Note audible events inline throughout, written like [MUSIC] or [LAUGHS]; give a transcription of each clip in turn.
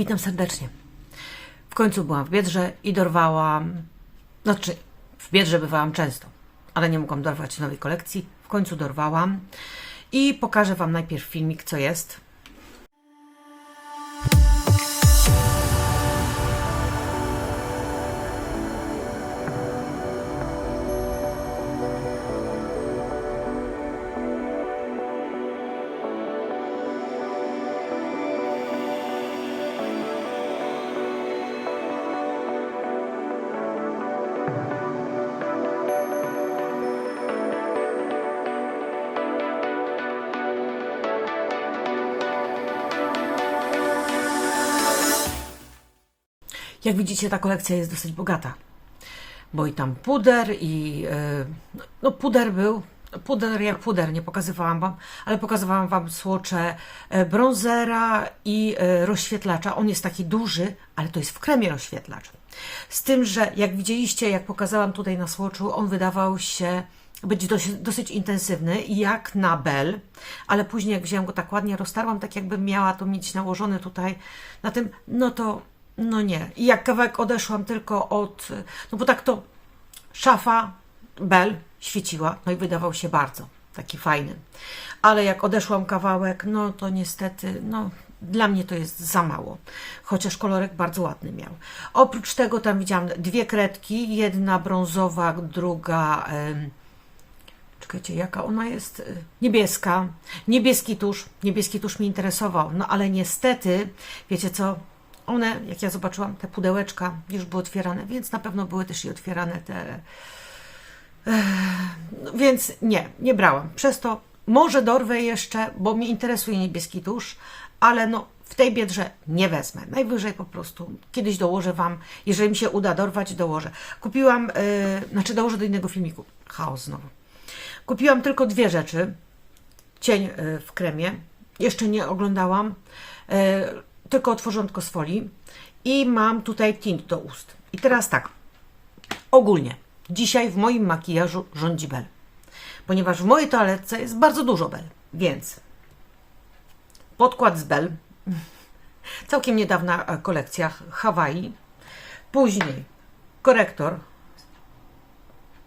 Witam serdecznie. W końcu byłam w Biedrze i dorwałam. Znaczy, w Biedrze bywałam często, ale nie mogłam dorwać nowej kolekcji. W końcu dorwałam i pokażę Wam najpierw filmik, co jest. Jak widzicie, ta kolekcja jest dosyć bogata. Bo i tam puder, i. e, No, puder był. Puder jak puder, nie pokazywałam Wam, ale pokazywałam Wam słocze e, bronzera i e, rozświetlacza. On jest taki duży, ale to jest w kremie rozświetlacz. Z tym, że jak widzieliście, jak pokazałam tutaj na słoczu, on wydawał się być dosyć, dosyć intensywny, jak na Bell, ale później jak wziąłem go tak ładnie, roztarłam, tak jakbym miała to mieć nałożone tutaj na tym, no to no nie. I jak kawałek odeszłam tylko od, no bo tak to szafa Bell świeciła, no i wydawał się bardzo taki fajny. Ale jak odeszłam kawałek, no to niestety, no dla mnie to jest za mało. Chociaż kolorek bardzo ładny miał. Oprócz tego tam widziałam dwie kredki, jedna brązowa, druga Czekajcie, jaka ona jest? Y, Niebieska. Niebieski tusz. Niebieski tusz mnie interesował. No ale niestety, wiecie co? One, jak ja zobaczyłam, te pudełeczka już były otwierane, więc na pewno były też i otwierane te. Ech, no więc nie, nie brałam. Przez to może dorwę jeszcze, bo mnie interesuje niebieski tusz, ale no w tej biedrze nie wezmę. Najwyżej po prostu kiedyś dołożę Wam, jeżeli mi się uda dorwać, dołożę. Kupiłam, yy, znaczy dołożę do innego filmiku. Chaos znowu. Kupiłam tylko dwie rzeczy. Cień y, w kremie. Jeszcze nie oglądałam. Y, Tylko otworzyłam tylko z folii. I mam tutaj tint do ust. I teraz tak. Ogólnie. Dzisiaj w moim makijażu rządzi Bel. Ponieważ w mojej toaletce jest bardzo dużo Bel. Więc podkład z Bel. Całkiem niedawna kolekcja Hawaii. Później korektor.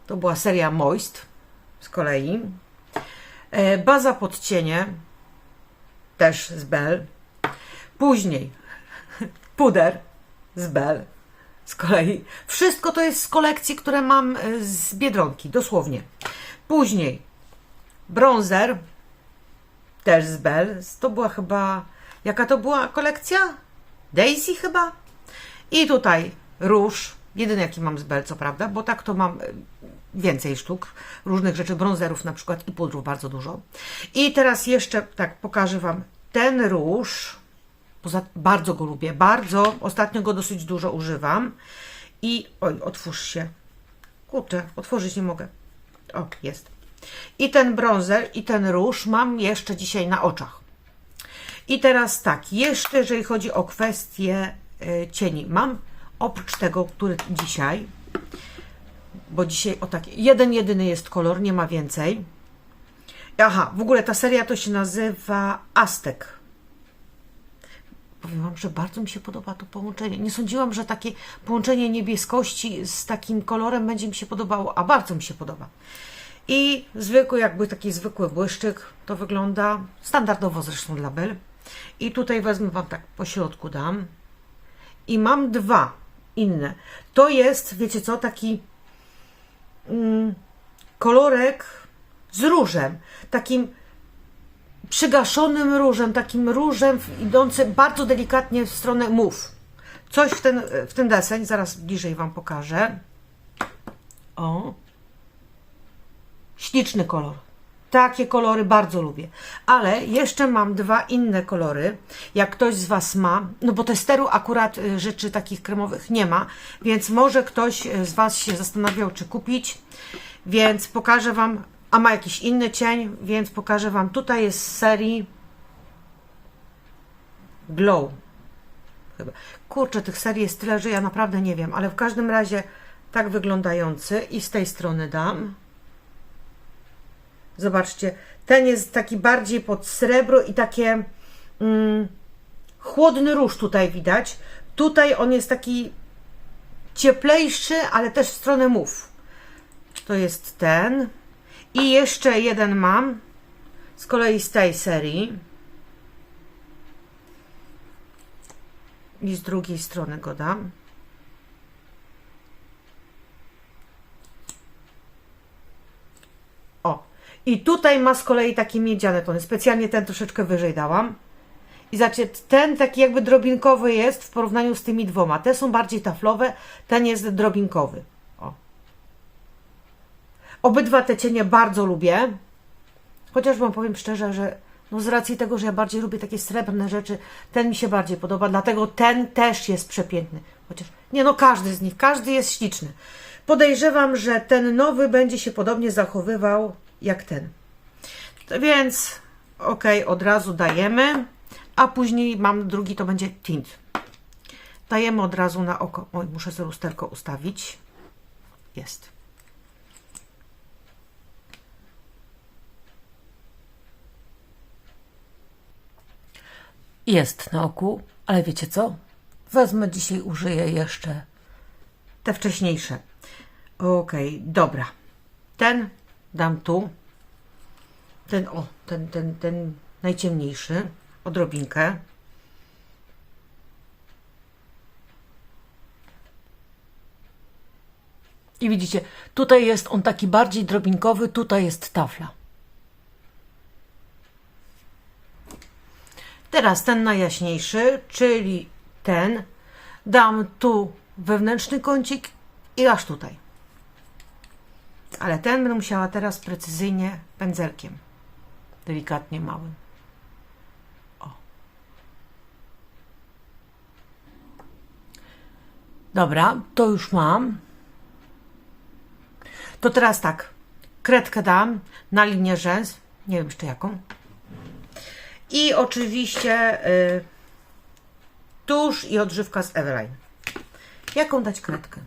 To była seria Moist z kolei. E, Baza pod cienie, też z Bell. Później puder z Bell z kolei. Wszystko to jest z kolekcji, które mam e, z Biedronki, dosłownie. Później bronzer, też z Bell. To była chyba, jaka to była kolekcja? Daisy chyba? I tutaj róż, jedyny jaki mam z Bell, co prawda, bo tak to mam e, więcej sztuk, różnych rzeczy, bronzerów na przykład i pudrów bardzo dużo. I teraz jeszcze tak pokażę Wam ten róż, poza, bardzo go lubię, bardzo, ostatnio go dosyć dużo używam i, oj, otwórz się, kurczę, otworzyć nie mogę, o, jest. I ten bronzer i ten róż mam jeszcze dzisiaj na oczach. I teraz tak, jeszcze jeżeli chodzi o kwestię y, cieni, mam oprócz tego, który dzisiaj, bo dzisiaj o tak, jeden jedyny jest kolor, nie ma więcej. Aha, w ogóle ta seria to się nazywa Aztek. Powiem Wam, że bardzo mi się podoba to połączenie. Nie sądziłam, że takie połączenie niebieskości z takim kolorem będzie mi się podobało, a bardzo mi się podoba. I zwykły, jakby taki zwykły błyszczyk to wygląda, standardowo zresztą dla Bell. I tutaj wezmę Wam tak po środku dam. I mam dwa inne. To jest, wiecie co, taki mm, kolorek z różem, takim przygaszonym różem, takim różem idącym bardzo delikatnie w stronę mów. Coś w ten, w ten deseń, zaraz bliżej Wam pokażę. O. Śliczny kolor. Takie kolory bardzo lubię. Ale jeszcze mam dwa inne kolory. Jak ktoś z Was ma, no bo testeru akurat y, rzeczy takich kremowych nie ma, więc może ktoś y, z Was się zastanawiał, czy kupić. Więc pokażę Wam, a ma jakiś inny cień, więc pokażę Wam. Tutaj jest z serii Glow. Chyba. Kurczę, tych serii jest tyle, że ja naprawdę nie wiem, ale w każdym razie tak wyglądający i z tej strony dam. Zobaczcie, ten jest taki bardziej pod srebro i takie mm, chłodny róż tutaj widać. Tutaj on jest taki cieplejszy, ale też w stronę mów. To jest ten. I jeszcze jeden mam. Z kolei z tej serii. I z drugiej strony go dam. O. I tutaj ma z kolei takie miedziane tony. Specjalnie ten troszeczkę wyżej dałam. I zobaczcie, ten taki jakby drobinkowy jest w porównaniu z tymi dwoma. Te są bardziej taflowe, ten jest drobinkowy. Obydwa te cienie bardzo lubię. Chociaż wam powiem szczerze, że no z racji tego, że ja bardziej lubię takie srebrne rzeczy, ten mi się bardziej podoba, dlatego ten też jest przepiękny. Chociaż nie no, każdy z nich, każdy jest śliczny. Podejrzewam, że ten nowy będzie się podobnie zachowywał jak ten. Więc ok, od razu dajemy, a później mam drugi, to będzie tint. Dajemy od razu na oko. Oj, muszę sobie lusterko ustawić. Jest. Jest na oku, ale wiecie co? Wezmę dzisiaj, użyję jeszcze te wcześniejsze. Okej, dobra. Ten dam tu. Ten, o, ten, ten, ten najciemniejszy. Odrobinkę. I widzicie, tutaj jest on taki bardziej drobinkowy, tutaj jest tafla. Teraz ten najjaśniejszy, czyli ten, dam tu wewnętrzny kącik i aż tutaj. Ale ten będę musiała teraz precyzyjnie pędzelkiem, delikatnie małym. O. Dobra, to już mam. To teraz tak, kredkę dam na linię rzęs, nie wiem jeszcze jaką. I oczywiście y, tusz i odżywka z Everline. Jaką dać kredkę?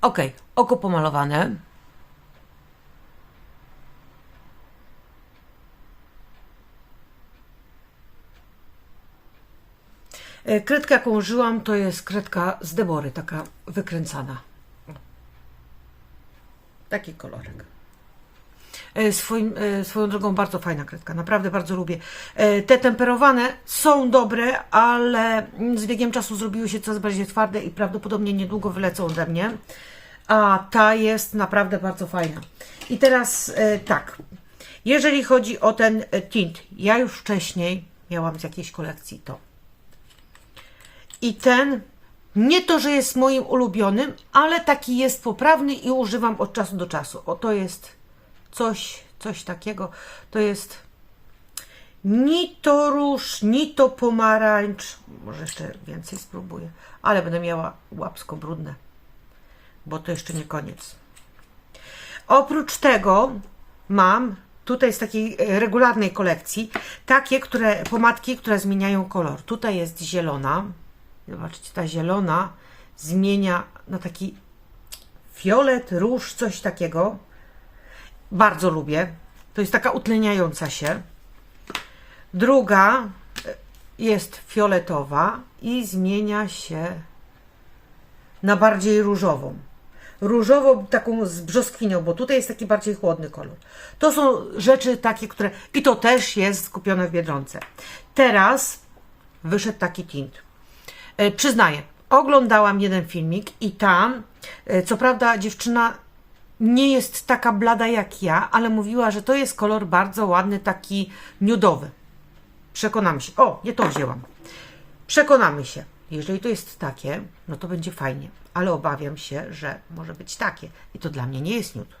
Ok, oko pomalowane. Y, Kredka, jaką użyłam, to jest kredka z Debory, taka wykręcana. Taki kolorek. E, Swoim, e, swoją drogą bardzo fajna kredka, naprawdę bardzo lubię. E, Te temperowane są dobre, ale z biegiem czasu zrobiły się coraz bardziej twarde i prawdopodobnie niedługo wylecą ode mnie. A ta jest naprawdę bardzo fajna. I teraz tak, jeżeli chodzi o ten tint, ja już wcześniej miałam z jakiejś kolekcji to. I ten, nie to, że jest moim ulubionym, ale taki jest poprawny i używam od czasu do czasu. O, to jest coś, coś takiego. To jest ni to róż, ni to pomarańcz. Może jeszcze więcej spróbuję, ale będę miała łapsko brudne, bo to jeszcze nie koniec. Oprócz tego mam tutaj z takiej e, regularnej kolekcji takie, które pomadki, które zmieniają kolor. Tutaj jest zielona. Zobaczcie, ta zielona zmienia na taki fiolet, róż, coś takiego. Bardzo lubię. To jest taka utleniająca się. Druga e, jest fioletowa i zmienia się na bardziej różową. Różową, taką z brzoskwinią, bo tutaj jest taki bardziej chłodny kolor. To są rzeczy takie, które. I to też jest skupione w biedronce. Teraz wyszedł taki tint. E, Przyznaję, oglądałam jeden filmik i tam, e, co prawda, dziewczyna nie jest taka blada jak ja, ale mówiła, że to jest kolor bardzo ładny, taki nudowy. Przekonamy się. O, nie to wzięłam. Przekonamy się. Jeżeli to jest takie, no to będzie fajnie, ale obawiam się, że może być takie. I to dla mnie nie jest nude.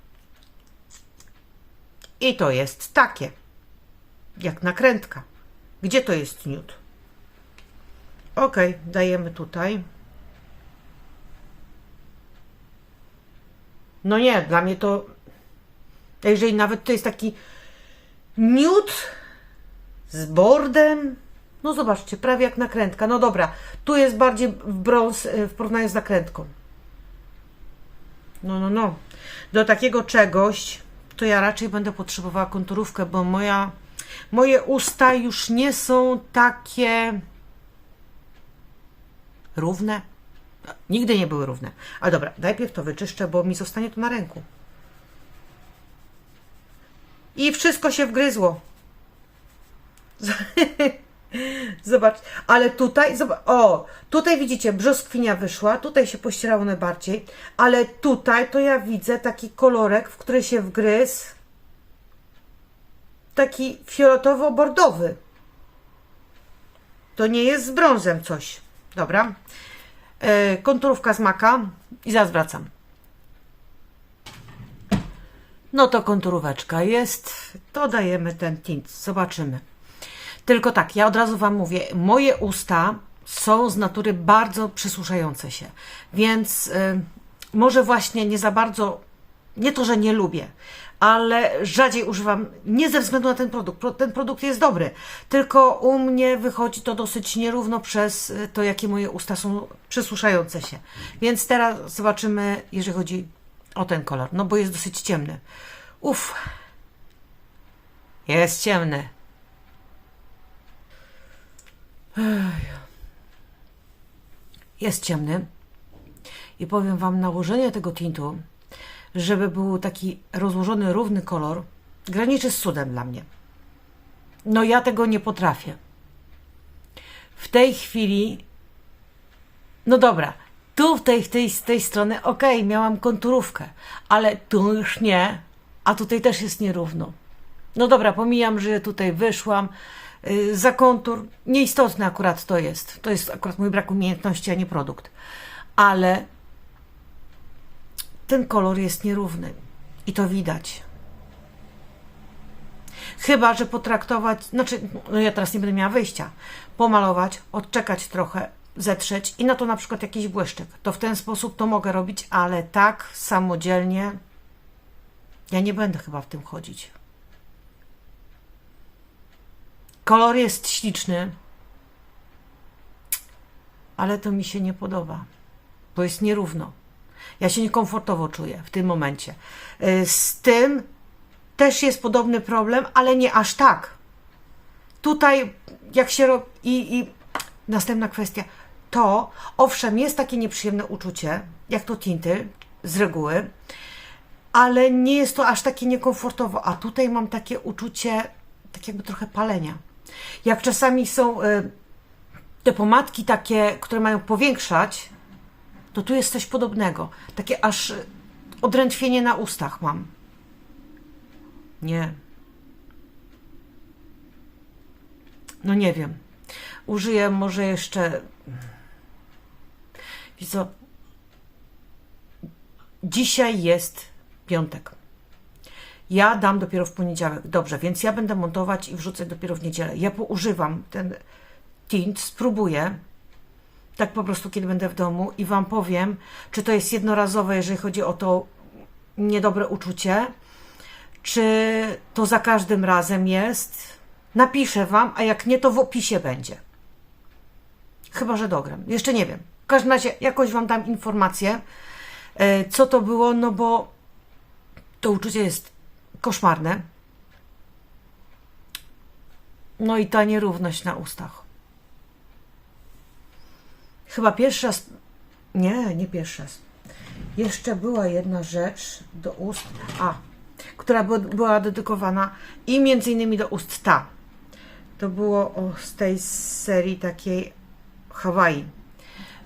I to jest takie. Jak nakrętka. Gdzie to jest nude? Ok, dajemy tutaj. No nie, dla mnie to. Jeżeli nawet to jest taki nude z bordem. No zobaczcie, prawie jak nakrętka. No dobra, tu jest bardziej w brąz y, w porównaniu z nakrętką. No, no, no. Do takiego czegoś to ja raczej będę potrzebowała konturówkę, bo moja Moje usta już nie są takie równe. Nigdy nie były równe. Ale dobra, najpierw to wyczyszczę, bo mi zostanie to na ręku. I wszystko się wgryzło. [LAUGHS] Zobacz, ale tutaj, zobacz, o, tutaj widzicie, brzoskwinia wyszła, tutaj się pościerało najbardziej, ale tutaj to ja widzę taki kolorek, w który się wgryzł, taki fioletowo-bordowy. To nie jest z brązem coś. Dobra. E, konturówka z maka i zaraz. No to konturóweczka jest, to dajemy ten tint, zobaczymy. Tylko tak, ja od razu Wam mówię, moje usta są z natury bardzo przysłuszające się, więc y, może właśnie nie za bardzo, nie to, że nie lubię, ale rzadziej używam, nie ze względu na ten produkt, Pro- ten produkt jest dobry, tylko u mnie wychodzi to dosyć nierówno przez y, to, jakie moje usta są przysłuszające się. Więc teraz zobaczymy, jeżeli chodzi o ten kolor, no bo jest dosyć ciemny. Uff, jest ciemny. jest ciemny i powiem Wam, nałożenie tego tintu, żeby był taki rozłożony, równy kolor, graniczy z cudem dla mnie. No ja tego nie potrafię. W tej chwili, no dobra, tu w tej, w tej, z tej strony, okej, miałam konturówkę, ale tu już nie, a tutaj też jest nierówno. No dobra, pomijam, że tutaj wyszłam yy, za kontur. Nieistotne akurat to jest. To jest akurat mój brak umiejętności, a nie produkt. Ale ten kolor jest nierówny i to widać. Chyba, że potraktować, znaczy, no ja teraz nie będę miała wyjścia, pomalować, odczekać trochę, zetrzeć i na to na przykład jakiś błyszczyk. To w ten sposób to mogę robić, ale tak samodzielnie ja nie będę chyba w tym chodzić. Kolor jest śliczny, ale to mi się nie podoba, bo jest nierówno. Ja się niekomfortowo czuję w tym momencie. Y, Z tym też jest podobny problem, ale nie aż tak. Tutaj, jak się robi. I, I następna kwestia. To, owszem, jest takie nieprzyjemne uczucie, jak to tinty z reguły, ale nie jest to aż takie niekomfortowo. A tutaj mam takie uczucie, tak jakby trochę palenia. Jak czasami są y, te pomadki takie, które mają powiększać, to tu jest coś podobnego. Takie aż y, odrętwienie na ustach mam. Nie. No nie wiem. Użyję może jeszcze. Co? Dzisiaj jest piątek. Ja dam dopiero w poniedziałek. Dobrze, więc ja będę montować i wrzucać dopiero w niedzielę. Ja poużywam ten tint, spróbuję. Tak po prostu, kiedy będę w domu i Wam powiem, czy to jest jednorazowe, jeżeli chodzi o to niedobre uczucie, czy to za każdym razem jest. Napiszę Wam, a jak nie, to w opisie będzie. Chyba, że dogram. Jeszcze nie wiem. W każdym razie jakoś Wam dam informację, e, co to było, no bo to uczucie jest koszmarne. No i ta nierówność na ustach. Chyba pierwszy raz. Nie, nie pierwszy raz. Jeszcze była jedna rzecz do ust. A, która by- była dedykowana i między innymi do ust ta. To było z tej serii takiej Hawaii.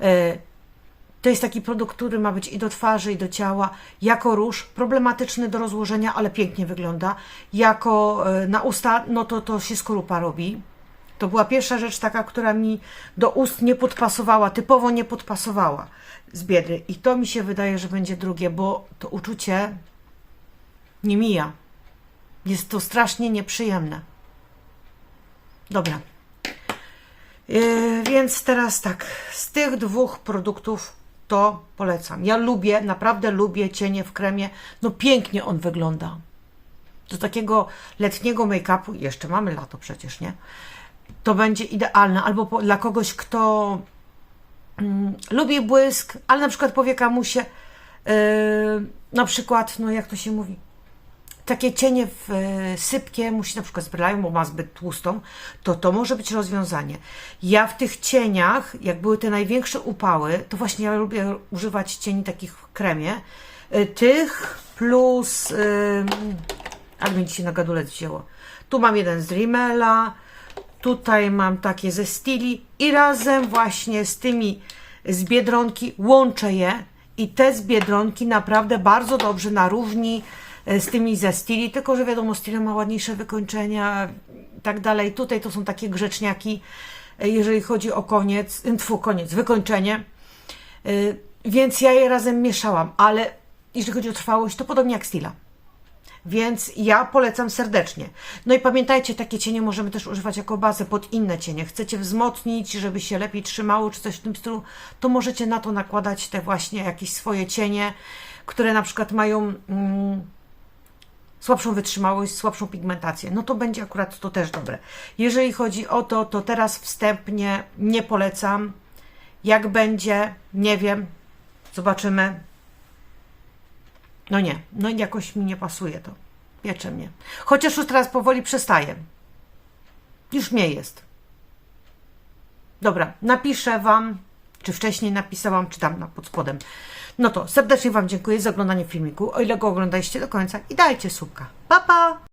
E, to jest taki produkt, który ma być i do twarzy, i do ciała. Jako róż, problematyczny do rozłożenia, ale pięknie wygląda. Jako e, na usta, no to to się skorupa robi. To była pierwsza rzecz taka, która mi do ust nie podpasowała, typowo nie podpasowała z biedy. I to mi się wydaje, że będzie drugie, bo to uczucie nie mija. Jest to strasznie nieprzyjemne. Dobra. Yy, więc teraz tak, z tych dwóch produktów to polecam. Ja lubię, naprawdę lubię cienie w kremie. No pięknie on wygląda. Do takiego letniego make-upu, jeszcze mamy lato przecież, nie? To będzie idealne. Albo po, dla kogoś, kto mm, lubi błysk, ale na przykład powie kamusie, yy, na przykład, no jak to się mówi, takie cienie w, e, sypkie mu się na przykład zbrylają, bo ma zbyt tłustą, to to może być rozwiązanie. Ja w tych cieniach, jak były te największe upały, to właśnie ja lubię używać cieni takich w kremie. E, Tych plus... Yy, ale mi dzisiaj na gadulec wzięło. Tu mam jeden z Rimmela, tutaj mam takie ze Stili i razem właśnie z tymi z Biedronki łączę je i te z Biedronki naprawdę bardzo dobrze na równi e, z tymi ze Stili, tylko że wiadomo, Stili ma ładniejsze wykończenia i tak dalej. Tutaj to są takie grzeczniaki, e, jeżeli chodzi o koniec, tfu, koniec, wykończenie. Więc ja je razem mieszałam, ale jeżeli chodzi o trwałość, to podobnie jak Stila. Więc ja polecam serdecznie. No i pamiętajcie, takie cienie możemy też używać jako bazę pod inne cienie. Chcecie wzmocnić, żeby się lepiej trzymało, czy coś w tym stylu, to możecie na to nakładać te właśnie jakieś swoje cienie, które na przykład mają mm, słabszą wytrzymałość, słabszą pigmentację. No to będzie akurat to też dobre. Jeżeli chodzi o to, to teraz wstępnie nie polecam. Jak będzie, nie wiem. Zobaczymy. No nie, no jakoś mi nie pasuje to. Piecze mnie. Chociaż już teraz powoli przestaję. Już mnie jest. Dobra, napiszę Wam, czy wcześniej napisałam, czy tam na pod spodem. No to serdecznie Wam dziękuję za oglądanie filmiku, o ile go oglądaliście do końca i dajcie subka. Pa, pa!